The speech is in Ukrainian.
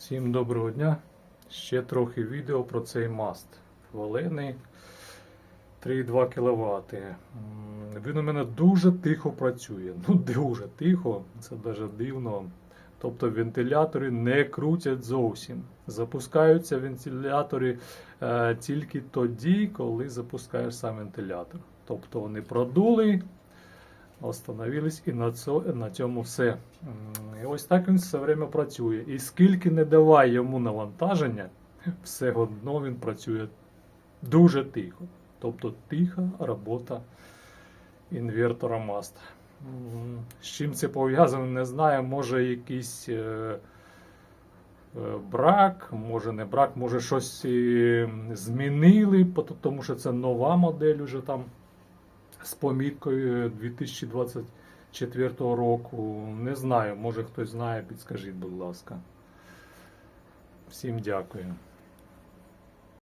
Всім доброго дня. Ще трохи відео про цей маст. Хвалений 3,2 кВт. Він у мене дуже тихо працює. Ну, дуже тихо, це навіть дивно. Тобто вентилятори не крутять зовсім. Запускаються вентилятори е, тільки тоді, коли запускаєш сам вентилятор. Тобто вони продули, остановились і на цьому все. І ось так він все время працює. І скільки не давай йому навантаження, все одно він працює дуже тихо. Тобто тиха робота інвертора маст. З чим це пов'язано, не знаю. Може якийсь е, е, брак, може не брак, може щось е, змінили, тому що це нова модель уже там з поміткою 2024 року. Не знаю, може хтось знає, підскажіть, будь ласка. Всім дякую.